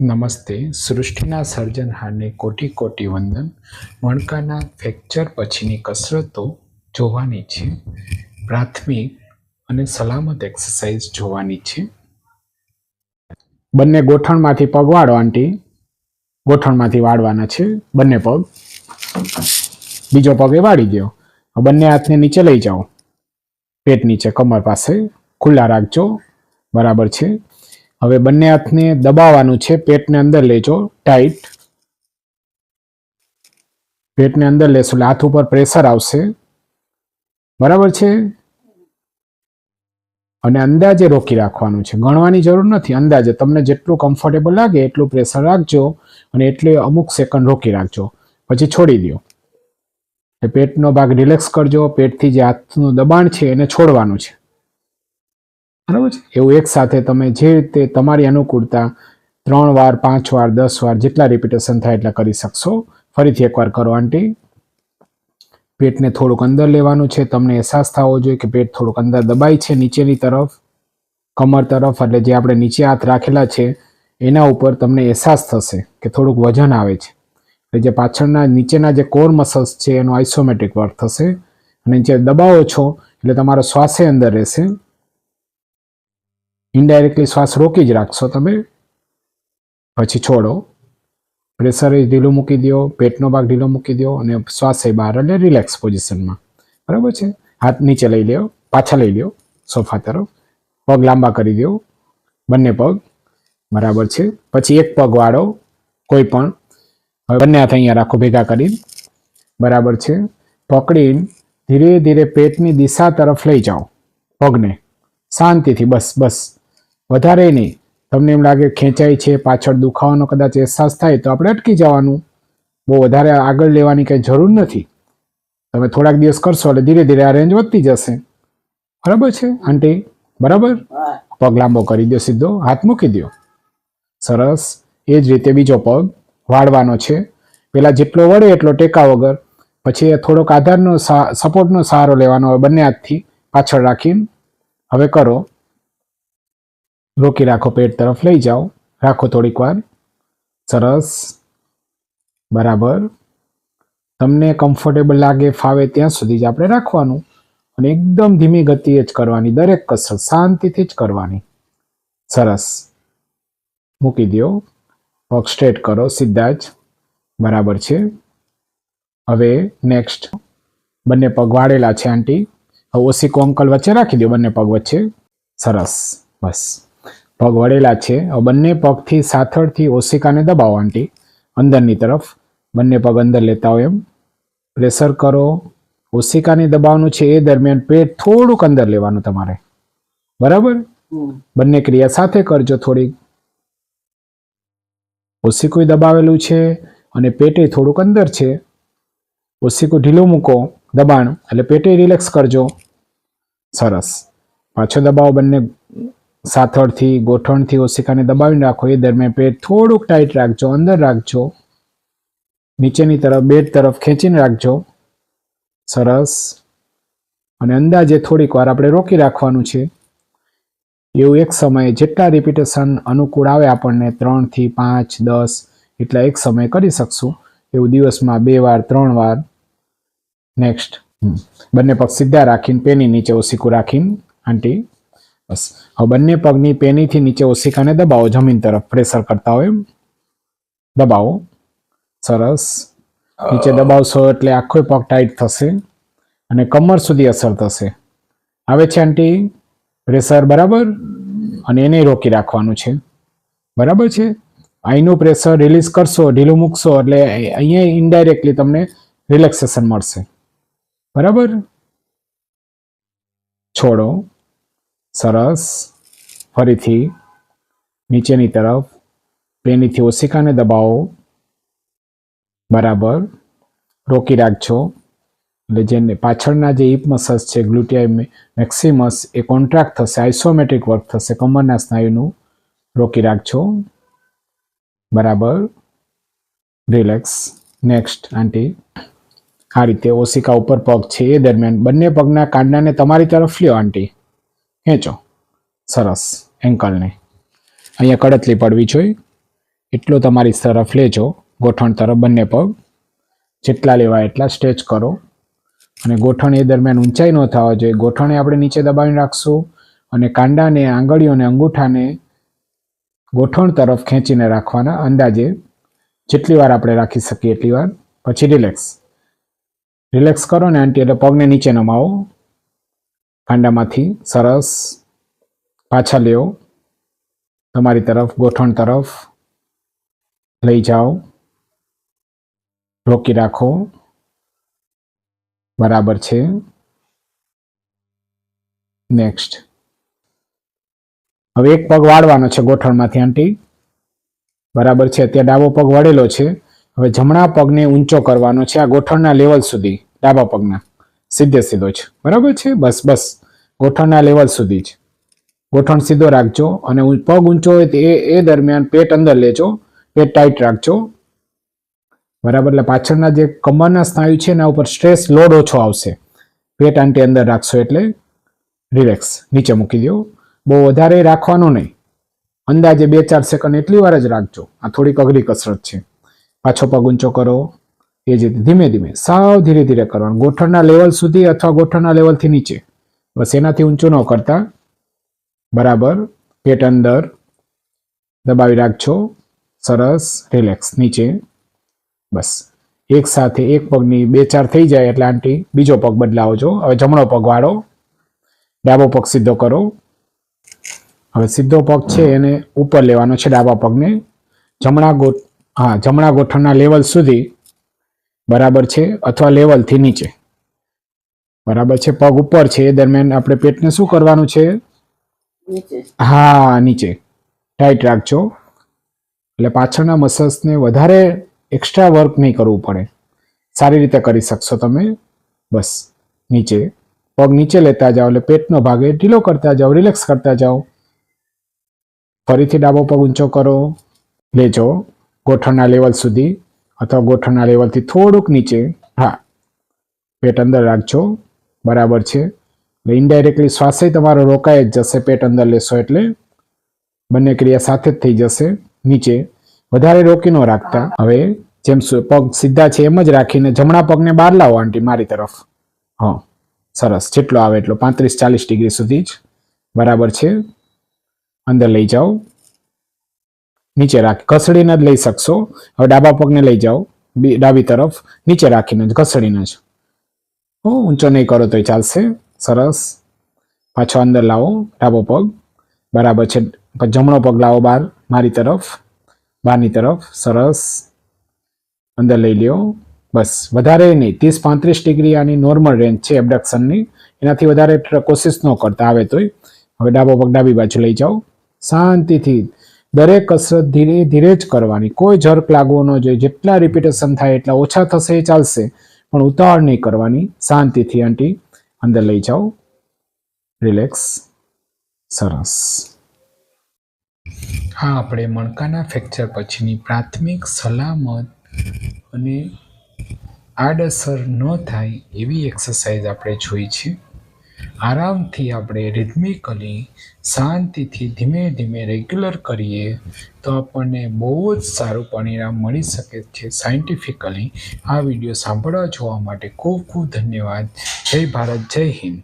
નમસ્તે. સૃષ્ટિના સર્જનહારને કોટી કોટી વંદન. મણકાના ફ્રેક્ચર પછીની કસરતો જોવાની છે. પ્રાથમિક અને સલામત એક્સરસાઇઝ જોવાની છે. બંને ગોઠણમાંથી પગ વાળો, આંટી. ગોઠણમાંથી વાળવાના છે. બંને પગ. બીજો પગ એ વાળી દો બંને હાથને નીચે લઈ જાઓ. પેટ નીચે, કમર પાસે. ખુલ્લા રાખજો. બરાબર છે. હવે બંને હાથને દબાવવાનું છે. પેટને અંદર લેજો ટાઈટ પેટને અંદર લેશો એટલે હાથ ઉપર પ્રેશર આવશે. બરાબર છે? અને અંદાજે રોકી રાખવાનું છે. ગણવાની જરૂર નથી. અંદાજે. તમને જેટલું કમ્ફર્ટેબલ લાગે એટલું પ્રેશર રાખજો અને એટલે અમુક સેકન્ડ રોકી રાખજો. પછી છોડી દો પેટનો ભાગ રિલેક્સ કરજો. પેટથી જે હાથનું દબાણ છે એને છોડવાનું છે. બરાબર છે? એવું એક સાથે તમે જે રીતે તમારી અનુકૂળતા ત્રણ વાર, પાંચ વાર, દસ વાર જેટલા રિપીટેશન થાય એટલા કરી શકશો. ફરીથી એકવાર કરો, આંટી. પેટને થોડુંક અંદર લેવાનું છે. તમને અહેસાસ થવો જોઈએ કે પેટ થોડુંક અંદર દબાય છે નીચેની તરફ, કમર તરફ, એટલે જે આપણે નીચે હાથ રાખેલા છે, એના ઉપર તમને અહેસાસ થશે કે થોડુંક વજન આવે છે. એટલે જે પાછળના, નીચેના જે કોર મસલ્સ છે, એનો આઇસોમેટ્રિક વર્ક થશે. અને જે દબાવો છો, એટલે તમારો શ્વાસે અંદર રહેશે. ઇનડાયરેક્ટલી શ્વાસ રોકી જ રાખશો તમે. પછી છોડો. પ્રેશર એ ઢીલું મૂકી દો પેટનો ભાગ ઢીલો મૂકી દો અને શ્વાસ એ બહાર એટલે રિલેક્સ પોઝિશનમાં બરાબર છે? હાથ નીચે લઈ લ્યો, પાછા લઈ લ્યો, સોફા તરફ. પગ લાંબા કરી દો બંને પગ. બરાબર છે? પછી એક પગ વાળો, કોઈ પણ. બંને હાથ અહીંયા રાખો, ભેગા કરીને. બરાબર છે? પકડીને ધીરે ધીરે પેટની દિશા તરફ લઈ જાઓ, પગને. શાંતિથી, બસ બસ. વધારે નહીં. તમને એમ લાગે ખેંચાય છે પાછળ દુખાવાનો કદાચ અહેસાસ થાય તો આપણે અટકી જવાનું. બહુ વધારે આગળ લેવાની કંઈ જરૂર નથી. તમે થોડાક દિવસ કરશો એટલે ધીરે ધીરે આ રેન્જ વધતી જશે. બરાબર છે આંટી? બરાબર? પગ લાંબો કરી દો સીધો હાથ મૂકી દો સરસ. એ જ રીતે બીજો પગ વાળવાનો છે. પેલા જેટલો વળે એટલો ટેકા વગર. પછી થોડોક આધારનો સપોર્ટનો સહારો લેવાનો હોય બંને હાથથી પાછળ રાખીને. હવે કરો. રોકી રાખો પેટ તરફ, લઈ જાઓ. રાખો થોડીક વાર. સરસ. બરાબર. તમને કમ્ફર્ટેબલ લાગે ફાવે ત્યાં સુધી જ આપણે રાખવાનું. અને એકદમ ધીમી ગતિએ જ કરવાની. દરેક કસરત શાંતિથી જ કરવાની. સરસ. મૂકી દો પગ સ્ટ્રેટ કરો, સીધા જ. બરાબર છે. હવે નેક્સ્ટ બંને પગ વાળેલા છે, આંટી. હવે ઓસીકો અંકલ વચ્ચે રાખી દો બંને પગ વચ્ચે. સરસ. બસ. પગ વળેલા છે. બંને પગથી સાથળથી ઓશિકાને દબાવો આંટી. અંદરની તરફ. બંને પગ અંદર લેતા હોય એમ. પ્રેશર કરો. ઓશિકાને દબાવવાનું છે એ દરમિયાન પેટ થોડુંક અંદર લેવાનું તમારે. બરાબર? બંને ક્રિયા સાથે કરજો થોડીક ઓશિકું દબાવેલું છે અને પેટે થોડુંક અંદર છે. ઓશિકું ઢીલું મૂકો. દબાણ. એટલે પેટે રિલેક્સ કરજો. સરસ. પાછો દબાવો બંને. સાથળથી, ગોઠણથી ઓશિકાને દબાવીને રાખો. એ દરમિયાન પેટ થોડુંક ટાઈટ રાખજો, અંદર રાખજો. નીચેની તરફ બેડ તરફ ખેંચીને રાખજો. સરસ. અને અંદાજે થોડીક વાર આપણે રોકી રાખવાનું છે. એવું એક સમયે જેટલા રિપીટેશન અનુકૂળ આવે આપણને, ત્રણથી પાંચ, દસ, એટલા એક સમયે કરી શકશું. એવું દિવસમાં બે વાર, ત્રણ વાર. નેક્સ્ટ બંને પગ સીધા રાખીને પેની નીચે ઓસીકું રાખીને, આંટી. બસ. હવે બંને પગની પેનીથી નીચે ઓશિકાને દબાવો જમીન તરફ. પ્રેશર કરતા હોય દબાવો. સરસ. નીચે દબાવશો એટલે આખો પગ ટાઈટ થશે અને કમર સુધી અસર થશે. આવે છે આંટી? પ્રેશર બરાબર? અને એને રોકી રાખવાનું છે. બરાબર છે? અહીંનું પ્રેશર રિલીઝ કરશો ઢીલું મૂકશો એટલે અહીંયા ઇનડાયરેક્ટલી તમને રિલેક્સેશન મળશે. બરાબર? છોડો. સરસ. ફરીથી નીચેની તરફ પેનીથી ઓસિકાને દબાવો. બરાબર. રોકી રાખજો. એટલે જેને પાછળના જે ઇપ મસલ્સ છે ગ્લુટિયા મેક્સિમસ એ કોન્ટ્રાક્ટ થશે આઇસોમેટ્રિક વર્ક થશે, કમરના સ્નાયુનું. રોકી રાખજો. બરાબર. રિલેક્સ નેક્સ્ટ આંટી. આ રીતે ઓસિકા ઉપર પગ છે. એ દરમિયાન બંને પગના કાંડાને તમારી તરફ લ્યો, આંટી. ખેંચો. સરસ. એન્કલને અહીંયા કડતલી પડવી જોઈએ એટલો તમારી તરફ લેજો. ગોઠણ તરફ બંને પગ. જેટલા લેવા એટલા સ્ટ્રેચ કરો. અને ગોઠણ એ દરમિયાન ઊંચાઈ ન થવા જોઈએ. ગોઠણે આપણે નીચે દબાવીને રાખશું. અને કાંડાને, આંગળીઓને, અંગૂઠાને ગોઠણ તરફ ખેંચીને રાખવાના અંદાજે જેટલી વાર આપણે રાખી શકીએ એટલી વાર. પછી રિલેક્સ. રિલેક્સ કરો ને આંટી, એટલે પગને નીચે નમાવો. કાંડામાંથી સરસ પાછા લ્યો. તમારી તરફ, ગોઠણ તરફ લઈ જાઓ. રોકી રાખો. બરાબર છે. નેક્સ્ટ હવે એક પગ વાળવાનો છે ગોઠણમાંથી, આંટી. બરાબર છે. અત્યારે ડાબો પગ વળેલો છે. હવે જમણા પગને ઊંચો કરવાનો છે આ ગોઠણના લેવલ સુધી, ડાબા પગના. સીધે સીધો જ બરાબર છે? બસ બસ. ગોઠણના લેવલ સુધી જ ગોઠણ સીધો રાખજો અને પગ ઊંચો હોય એ એ દરમિયાન પેટ અંદર લેજો. પેટ ટાઈટ રાખજો. બરાબર? એટલે પાછળના જે કમરના સ્નાયુ છે એના ઉપર સ્ટ્રેસ લોડ ઓછો આવશે. પેટ આંટી અંદર રાખશો એટલે રિલેક્સ નીચે મૂકી દો બહુ વધારે રાખવાનું નહીં. અંદાજે બે ચાર સેકન્ડ એટલી વાર જ રાખજો. આ થોડીક અઘરી કસરત છે. પાછો પગ ઊંચો કરો. એ જ ધીમે ધીમે, સાવ ધીરે ધીરે કરવાનું. ગોઠણના લેવલ સુધી અથવા ગોઠણના લેવલથી નીચે. બસ એનાથી ઊંચું ન કરતા. બરાબર, પેટ અંદર. દબાવી રાખજો. સરસ રિલેક્સ નીચે. બસ. એક સાથે એક પગની બે ચાર થઈ જાય એટલે આંટી, બીજો પગ બદલાવો છો હવે જમણો પગ વાળો. ડાબો પગ સીધો કરો. હવે સીધો પગ છે એને ઉપર લેવાનો છે ડાબા પગને. જમણા ગોઠ હા, જમણા ગોઠણના લેવલ સુધી બરાબર છે અથવા લેવલથી નીચે? બરાબર છે? પગ ઉપર છે એ દરમિયાન આપણે પેટને શું કરવાનું છે? હા નીચે. ટાઈટ રાખજો. એટલે પાછળના મસલ્સને વધારે એક્સ્ટ્રા વર્ક નહીં કરવું પડે. સારી રીતે કરી શકશો તમે. બસ. નીચે. પગ નીચે લેતા જાઓ એટલે પેટનો ભાગ એ ઢીલો કરતા જાઓ રિલેક્સ કરતા જાઓ. ફરીથી ડાબો પગ ઊંચો કરો. લેજો. ગોઠણના લેવલ સુધી. અથવા ગોઠણના લેવલથી થોડુંક નીચે. હા. પેટ અંદર રાખજો. બરાબર છે. એટલે ઇનડાયરેક્ટલી શ્વાસે તમારો રોકાઈ જ જશે, પેટ અંદર લેશો એટલે બંને ક્રિયા સાથે જ થઈ જશે. નીચે. વધારે રોકી ન રાખતા. હવે જેમ પગ સીધા છે એમ જ રાખીને જમણા પગને બહાર લાવો, આંટી, મારી તરફ. હા. સરસ. જેટલો આવે એટલો. પાંત્રીસ ચાલીસ ડિગ્રી સુધી જ. બરાબર છે. અંદર લઈ જાઓ. નીચે રાખી, ઘસડીને જ લઈ શકશો. હવે ડાબા પગને લઈ જાઓ ડાબી તરફ, નીચે રાખીને જ, ઘસડીને જ. હો ઊંચો નહીં કરો તોય ચાલશે. સરસ. પાછો અંદર લાવો, ડાબો પગ. બરાબર છે. જમણો પગ લાવો બહાર, મારી તરફ બહારની તરફ. સરસ. અંદર લઈ લ્યો. બસ. વધારે નહીં. ત્રીસ પાંત્રીસ ડિગ્રી આની નોર્મલ રેન્જ છે એબડક્શનની. એનાથી વધારે કોશિશ ન કરતા આવે તોય. હવે ડાબો પગ ડાબી બાજુ લઈ જાઓ. શાંતિથી દરેક કસરત ધીરે ધીરે જ કરવાની. કોઈ ઝર્ક લાગવો ન જોઈએ. જેટલા રિપીટેશન થાય એટલા ઓછા થશે એ ચાલશે. પણ ઉતાવળ નહીં કરવાની. શાંતિથી આંટી, અંદર લઈ જાઓ. રિલેક્સ સરસ. હા, આપણે મણકાના ફ્રેક્ચર પછીની પ્રાથમિક સલામત અને આડઅસર ન થાય એવી એક્સરસાઇઝ આપણે જોઈ છે. આરામથી આપણે રિધમિકલી શાંતિથી ધીમે ધીમે રેગ્યુલર કરીએ, તો આપણને બહુ જ સારું પરિણામ મળી શકે છે સાયન્ટિફિકલી આ વીડિયો સાંભળવા જોવા માટે ખૂબ ખૂબ ધન્યવાદ. જય ભારત, જય હિન્દ.